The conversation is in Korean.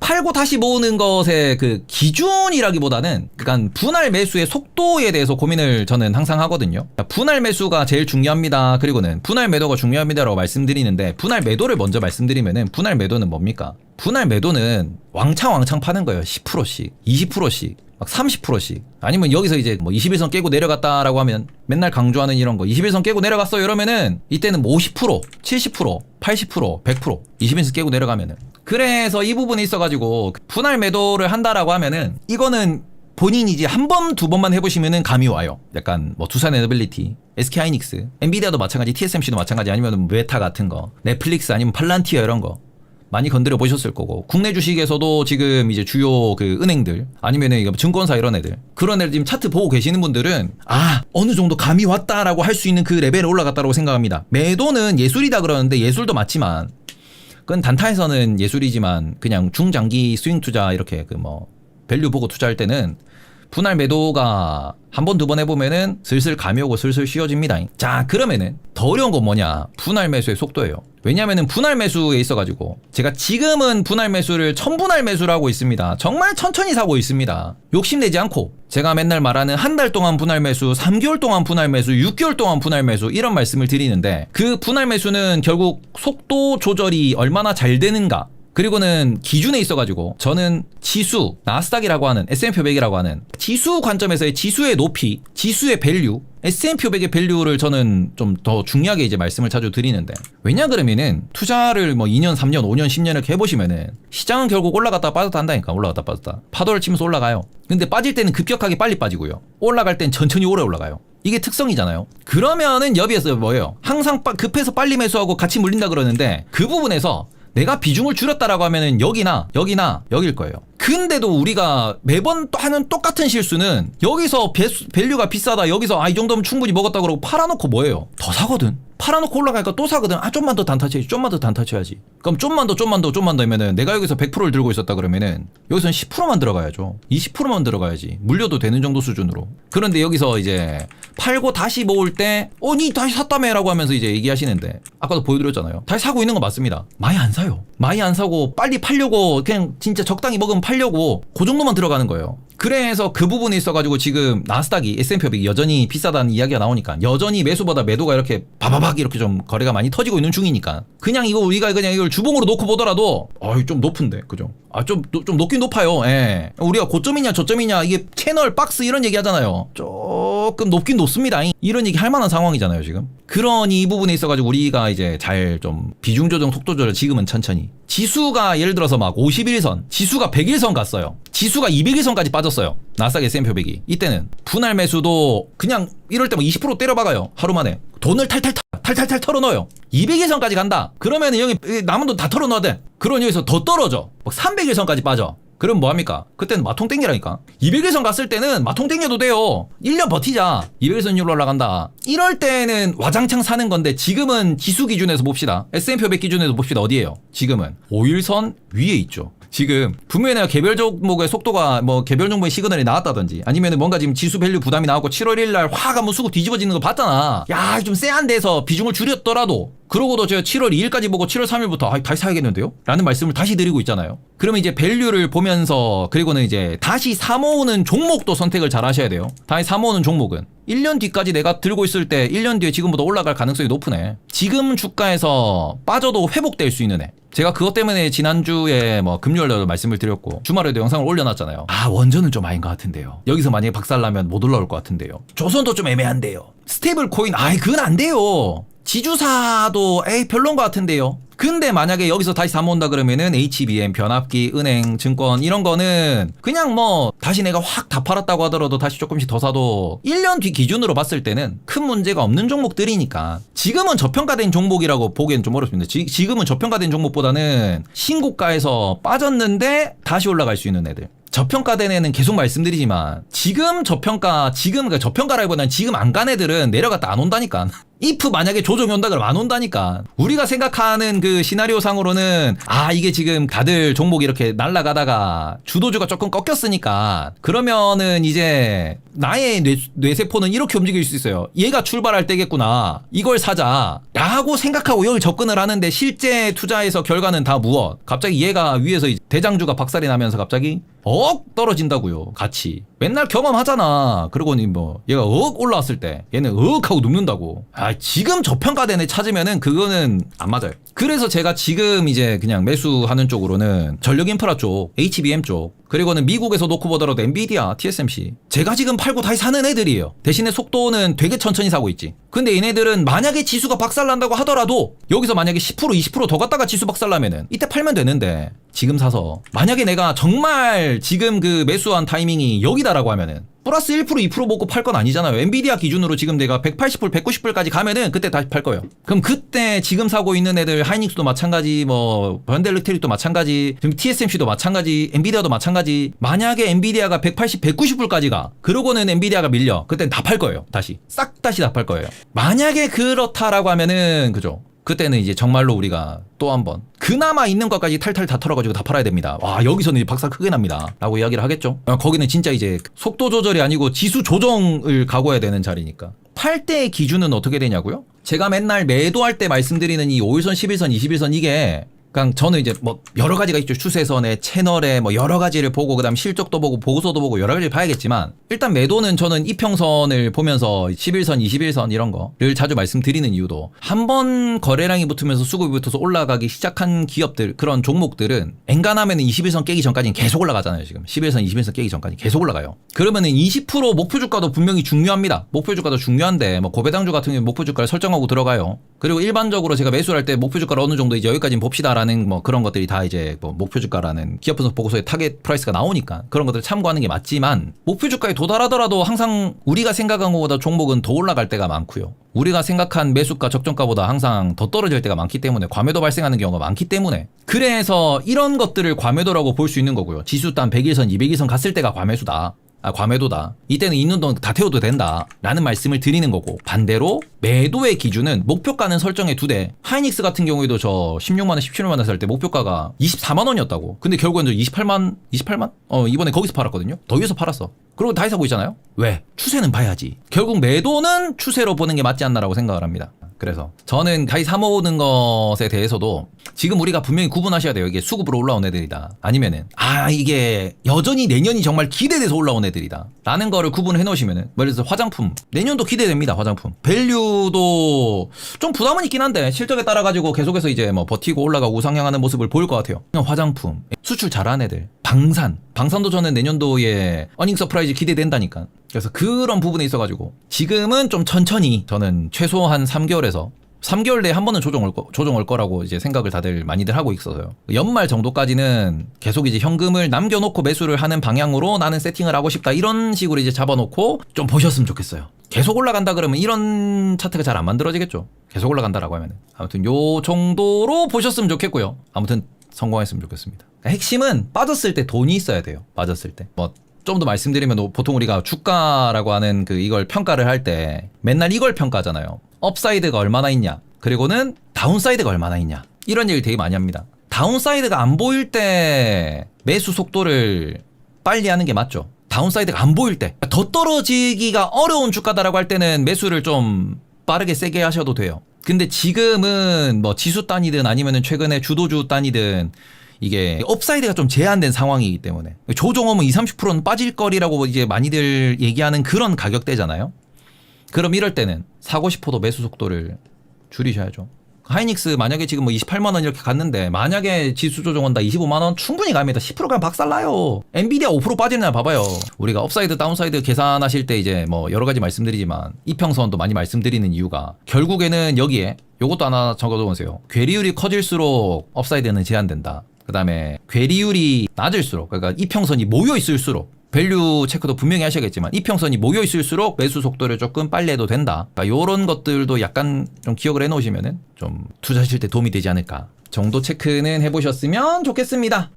팔고 다시 모으는 것의 그 기준이라기보다는 그러니까 분할 매수의 속도에 대해서 고민을 저는 항상 하거든요. 그러니까 분할 매수가 제일 중요합니다. 그리고는 분할 매도가 중요합니다라고 말씀드리는데 분할 매도를 먼저 말씀드리면은 분할 매도는 뭡니까? 분할 매도는 왕창 왕창 파는 거예요. 10%씩, 20%씩. 막 30%씩 아니면 여기서 이제 뭐 21선 깨고 내려갔다라고 하면 맨날 강조하는 이런 거 21선 깨고 내려갔어 이러면은 이때는 뭐 50%, 70%, 80%, 100% 21선 깨고 내려가면은 그래서 이 부분이 있어가지고 분할 매도를 한다라고 하면은 이거는 본인이 이제 한 번, 두 번만 해보시면은 감이 와요. 약간 뭐 두산 에너빌리티, SK 하이닉스, 엔비디아도 마찬가지, TSMC도 마찬가지, 아니면 메타 같은 거, 넷플릭스 아니면 팔란티어 이런 거. 많이 건드려 보셨을 거고. 국내 주식에서도 지금 이제 주요 그 은행들 아니면은 이거 증권사 이런 애들 그런 애들 지금 차트 보고 계시는 분들은 아 어느 정도 감이 왔다라고 할 수 있는 그 레벨에 올라갔다고 생각합니다. 매도는 예술이다 그러는데 예술도 맞지만 그건 단타에서는 예술이지만 그냥 중장기 스윙 투자 이렇게 그 뭐 밸류 보고 투자할 때는 분할 매도가 한 번 두 번 해보면은 슬슬 감이 오고 슬슬 쉬워집니다. 자 그러면은 더 어려운 건 뭐냐? 분할 매수의 속도예요. 왜냐면은 분할 매수에 있어가지고 제가 지금은 분할 매수를 천분할 매수를 하고 있습니다. 정말 천천히 사고 있습니다. 욕심내지 않고 제가 맨날 말하는 한 달 동안 분할 매수, 3개월 동안 분할 매수, 6개월 동안 분할 매수 이런 말씀을 드리는데 그 분할 매수는 결국 속도 조절이 얼마나 잘 되는가 그리고는 기준에 있어가지고 저는 지수, 나스닥이라고 하는 S&P 500이라고 하는 지수 관점에서의 지수의 높이, 지수의 밸류, S&P 500의 밸류를 저는 좀 더 중요하게 이제 말씀을 자주 드리는데 왜냐 그러면은 투자를 뭐 2년, 3년, 5년, 10년 이렇게 해보시면은 시장은 결국 올라갔다 빠졌다 한다니까 올라갔다 빠졌다 파도를 치면서 올라가요 근데 빠질 때는 급격하게 빨리 빠지고요 올라갈 땐 천천히 오래 올라가요 이게 특성이잖아요. 그러면은 여비에서 뭐예요? 항상 빠- 급해서 빨리 매수하고 같이 물린다 그러는데 그 부분에서 내가 비중을 줄였다라고 하면은 여기나 여기나 여길 거예요. 근데도 우리가 매번 또 하는 똑같은 실수는 여기서 배수, 밸류가 비싸다 여기서 아 이 정도면 충분히 먹었다 그러고 팔아놓고 뭐예요? 더 사거든. 팔아놓고 올라가니까 또 사거든. 아 좀만 더 단타 쳐야지. 좀만 더 단타 쳐야지. 그럼 좀만 더 좀만 더 좀만 더 하면은 내가 여기서 100%를 들고 있었다 그러면은 여기서는 10%만 들어가야죠. 20%만 들어가야지. 물려도 되는 정도 수준으로. 그런데 여기서 이제 팔고 다시 모을 때 어 니 다시 샀다며 라고 하면서 이제 얘기하시는데 아까도 보여드렸잖아요. 다시 사고 있는 건 맞습니다. 많이 안 사요. 많이 안 사고 빨리 팔려고 그냥 진짜 적당히 먹으면 팔려고 그 정도만 들어가는 거예요. 그래서 그 부분에 있어가지고 지금 나스닥이 S&P 500이 여전히 비싸다는 이야기가 나오니까 여전히 매수보다 매도가 이렇게 바바박 이렇게 좀 거래가 많이 터지고 있는 중이니까 그냥 이거 우리가 그냥 이걸 주봉으로 놓고 보더라도 어이 좀 높은데 그죠? 아좀 좀 높긴 높아요. 예. 우리가 고점이냐 저점이냐 이게 채널 박스 이런 얘기 하잖아요. 조금 높긴 높습니다. 이런 얘기 할 만한 상황이잖아요 지금. 그러니 이 부분에 있어가지고 우리가 이제 잘 좀 비중 조정 속도 조절 지금은 천천히. 지수가 예를 들어서 막 51선, 지수가 100일선 갔어요. 지수가 200일선까지 빠졌어요. 나스닥 S&P 500이. 이때는 분할 매수도 그냥 이럴 때뭐20% 때려박아요. 하루 만에. 돈을 탈탈 탈- 탈탈탈 털어넣어요. 200일선까지 간다. 그러면 여기 남은 돈 다 털어넣어야 돼. 그러니 여기서 더 떨어져. 막 300일선까지 빠져. 그럼 뭐합니까? 그때는 마통 땡기라니까. 200일선 갔을 때는 마통 땡겨도 돼요. 1년 버티자. 200일선율로 올라간다. 이럴 때는 와장창 사는 건데 지금은 지수 기준에서 봅시다. S&P 500 기준에서 봅시다. 어디에요? 지금은 5일선 위에 있죠. 지금 분명히 내가 개별 종목의 속도가 뭐 개별 종목의 시그널이 나왔다든지 아니면 뭔가 지금 지수 밸류 부담이 나왔고 7월 1일 날 확 한번 수급 뒤집어지는 거 봤잖아. 야, 좀 쎄한 데서 비중을 줄였더라도 그러고도 제가 7월 2일까지 보고 7월 3일부터 아, 다시 사야겠는데요? 라는 말씀을 다시 드리고 있잖아요. 그러면 이제 밸류를 보면서 그리고는 이제 다시 사모으는 종목도 선택을 잘 하셔야 돼요. 다시 사모으는 종목은 1년 뒤까지 내가 들고 있을 때 1년 뒤에 지금보다 올라갈 가능성이 높으네. 지금 주가에서 빠져도 회복될 수 있는 애. 제가 그것 때문에 지난주에 뭐 금요일 날 말씀을 드렸고 주말에도 영상을 올려놨잖아요. 아 원전은 좀 아닌 것 같은데요. 여기서 만약에 박살나면 못 올라올 것 같은데요. 조선도 좀 애매한데요. 스테이블 코인 아이 그건 안 돼요. 지주사도 에이 별론 것 같은데요. 근데 만약에 여기서 다시 사 모은다 그러면은 HBM, 변압기, 은행, 증권 이런 거는 그냥 뭐 다시 내가 확 다 팔았다고 하더라도 다시 조금씩 더 사도 1년 뒤 기준으로 봤을 때는 큰 문제가 없는 종목들이니까 지금은 저평가된 종목이라고 보기엔 좀 어렵습니다. 지, 지금은 저평가된 종목보다는 신고가에서 빠졌는데 다시 올라갈 수 있는 애들. 저평가된 애는 계속 말씀드리지만 지금 저평가 지금 그러니까 저평가라기보다는 지금 안 간 애들은 내려갔다 안 온다니까 if 만약에 조정이 온다 그러면 안 온다니까. 우리가 생각하는 그 시나리오 상으로는 아 이게 지금 다들 종목이 이렇게 날아가다가 주도주가 조금 꺾였으니까 그러면은 이제 나의 뇌, 뇌세포는 이렇게 움직일 수 있어요. 얘가 출발할 때겠구나. 이걸 사자. 라고 생각하고 여기 접근을 하는데 실제 투자에서 결과는 다 무엇? 갑자기 얘가 위에서 대장주가 박살이 나면서 갑자기 억 떨어진다고요. 같이. 맨날 경험하잖아. 그러고는 뭐 얘가 억 올라왔을 때 얘는 억 하고 눕는다고. 아 지금 저평가된 애 찾으면은 그거는 안 맞아요. 그래서 제가 지금 이제 그냥 매수하는 쪽으로는 전력 인프라 쪽, HBM 쪽, 그리고는 미국에서 놓고 보더라도 엔비디아, TSMC. 제가 지금 팔고 다시 사는 애들이에요. 대신에 속도는 되게 천천히 사고 있지. 근데 얘네들은 만약에 지수가 박살난다고 하더라도 여기서 만약에 10% 20%더 갔다가 지수 박살나면은 이때 팔면 되는데 지금 사서 만약에 내가 정말 지금 그 매수한 타이밍이 여기다라고 하면은 플러스 1% 2% 먹고 팔 건 아니잖아요. 엔비디아 기준으로 지금 내가 180불, 190불까지 가면은 그때 다시 팔 거예요. 그럼 그때 지금 사고 있는 애들 하이닉스도 마찬가지, 뭐 현대일렉트릭도 마찬가지, 지금 TSMC도 마찬가지, 엔비디아도 마찬가지. 만약에 엔비디아가 180, 190불까지 가. 그러고는 엔비디아가 밀려. 그땐 다팔 거예요. 다시. 싹 다시 다 팔 거예요. 만약에 그렇다라고 하면은 그죠? 그때는 이제 정말로 우리가 또 한번 그나마 있는 것까지 탈탈 다 털어가지고 다 팔아야 됩니다. 와 여기서는 박살 크게 납니다. 라고 이야기를 하겠죠. 어, 거기는 진짜 이제 속도 조절이 아니고 지수 조정을 각오해야 되는 자리니까. 팔 때의 기준은 어떻게 되냐고요? 제가 맨날 매도할 때 말씀드리는 이 5일선, 11선, 21선 이게 그냥 저는 이제 뭐 여러 가지가 있죠. 추세선에 채널에 뭐 여러 가지를 보고 그다음 실적도 보고 보고서도 보고 여러 가지를 봐야겠지만 일단 매도는 저는 이평선을 보면서 11선, 21선 이런 거를 자주 말씀드리는 이유도 한 번 거래량이 붙으면서 수급이 붙어서 올라가기 시작한 기업들 그런 종목들은 엔간하면은 21선 깨기 전까지는 계속 올라가잖아요. 지금 11선, 21선 깨기 전까지 계속 올라가요. 그러면은 20% 목표 주가도 분명히 중요합니다. 목표 주가도 중요한데 뭐 고배당주 같은 경우 목표 주가를 설정하고 들어가요. 그리고 일반적으로 제가 매수를 할때 목표 주가를 어느 정도 이제 여기까지는 봅시다 라는 뭐 그런 것들이 다 이제 뭐 목표 주가라는 기업 분석 보고서에 타겟 프라이스가 나오니까 그런 것들 을 참고하는 게 맞지만 목표 주가에 도달하더라도 항상 우리가 생각한 것보다 종목은 더 올라갈 때가 많고요. 우리가 생각한 매수가 적정가보다 항상 더 떨어질 때가 많기 때문에 과매도 발생하는 경우가 많기 때문에 그래서 이런 것들을 과매도라고 볼 수 있는 거고요. 지수 단 100일선, 200일선 갔을 때가 과매수다. 아, 과매도다. 이때는 있는 돈 다 태워도 된다. 라는 말씀을 드리는 거고. 반대로 매도의 기준은 목표가는 설정해 두 대. 하이닉스 같은 경우에도 저 16만원, 17만원 살 때 목표가가 24만원이었다고. 근데 결국엔 저 28만, 28만? 어, 이번에 거기서 팔았거든요. 더 위에서 팔았어. 그리고 다시 사고 있잖아요. 왜? 추세는 봐야지. 결국 매도는 추세로 보는 게 맞지 않나라고 생각을 합니다. 그래서 저는 다시 사모으는 것에 대해서도 지금 우리가 분명히 구분하셔야 돼요. 이게 수급으로 올라온 애들이다. 아니면은 아 이게 여전히 내년이 정말 기대돼서 올라온 애들이다. 라는 거를 구분해 놓으시면은 예를 들어서 화장품 내년도 기대됩니다. 화장품 밸류도 좀 부담은 있긴 한데 실적에 따라 가지고 계속해서 이제 뭐 버티고 올라가고 우상향하는 모습을 보일 것 같아요. 그냥 화장품 수출 잘한 애들 방산 방산도 저는 내년도에 어닝 서프라이즈 기대된다니까. 그래서 그런 부분에 있어가지고 지금은 좀 천천히 저는 최소한 3개월에서 3개월 내에 한 번은 조정할, 거, 조정할 거라고 이제 생각을 다들 많이들 하고 있어서요. 연말 정도까지는 계속 이제 현금을 남겨놓고 매수를 하는 방향으로 나는 세팅을 하고 싶다. 이런 식으로 이제 잡아놓고 좀 보셨으면 좋겠어요. 계속 올라간다 그러면 이런 차트가 잘 안 만들어지겠죠. 계속 올라간다라고 하면. 아무튼 요 정도로 보셨으면 좋겠고요. 아무튼 성공했으면 좋겠습니다. 핵심은 빠졌을 때 돈이 있어야 돼요. 빠졌을 때. 뭐 좀 더 말씀드리면 보통 우리가 주가라고 하는 그 이걸 평가를 할 때 맨날 이걸 평가하잖아요. 업사이드가 얼마나 있냐. 그리고는 다운사이드가 얼마나 있냐. 이런 얘기를 되게 많이 합니다. 다운사이드가 안 보일 때 매수 속도를 빨리 하는 게 맞죠. 다운사이드가 안 보일 때. 더 떨어지기가 어려운 주가다라고 할 때는 매수를 좀 빠르게 세게 하셔도 돼요. 근데 지금은 뭐 지수 단위든 아니면은 최근에 주도주 단위든 이게 업사이드가 좀 제한된 상황이기 때문에 조정하면 20, 30%는 빠질 거리라고 이제 많이들 얘기하는 그런 가격대잖아요. 그럼 이럴 때는 사고 싶어도 매수 속도를 줄이셔야죠. 하이닉스 만약에 지금 뭐 28만 원 이렇게 갔는데 만약에 지수 조정한다 25만 원 충분히 갑니다. 10% 그냥 박살나요. 엔비디아 5% 빠지나 봐봐요. 우리가 업사이드 다운사이드 계산하실 때 이제 뭐 여러 가지 말씀드리지만 이평선도 많이 말씀드리는 이유가 결국에는 여기에 요것도 하나 적어두세요. 괴리율이 커질수록 업사이드는 제한된다. 그 다음에 괴리율이 낮을수록 그러니까 이평선이 모여 있을수록 밸류 체크도 분명히 하셔야겠지만 이평선이 모여 있을수록 매수 속도를 조금 빨리 해도 된다. 그러니까 이런 것들도 약간 좀 기억을 해놓으시면은 좀 투자하실 때 도움이 되지 않을까 정도 체크는 해보셨으면 좋겠습니다.